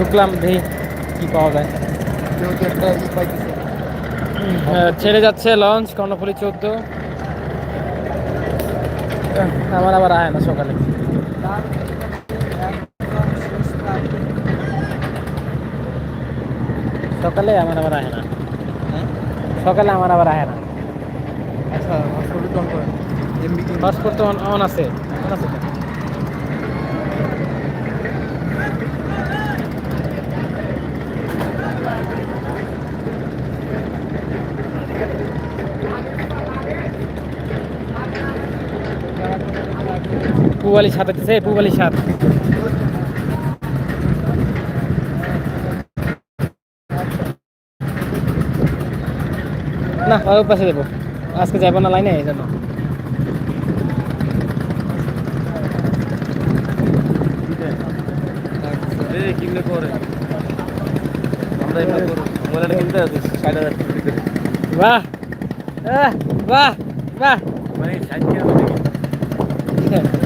ঢুকলাম দেখি কি পাওয়া যায়। ছেড়ে যাচ্ছে লঞ্চ কর্ণফুলি চোদ্দ। আমার আবার আয় না সকালে। সকালে আমার আবার আয় না। হ্যাঁ সকালে আমার আবার আয় না। আচ্ছা পাসপোর্ট তো অন আছে। অন আছে পুবালি সাথে দিছে পুবালি সাত। না ওই পাশে দেবো আজকে যাব না লাইনে এই জন্য। কিনলে করে আমরা এমনি করব। মোবাইলটা কিনতে আছে ষাট হাজার বাহ বাহ বাহ। মানে ষাট টাকা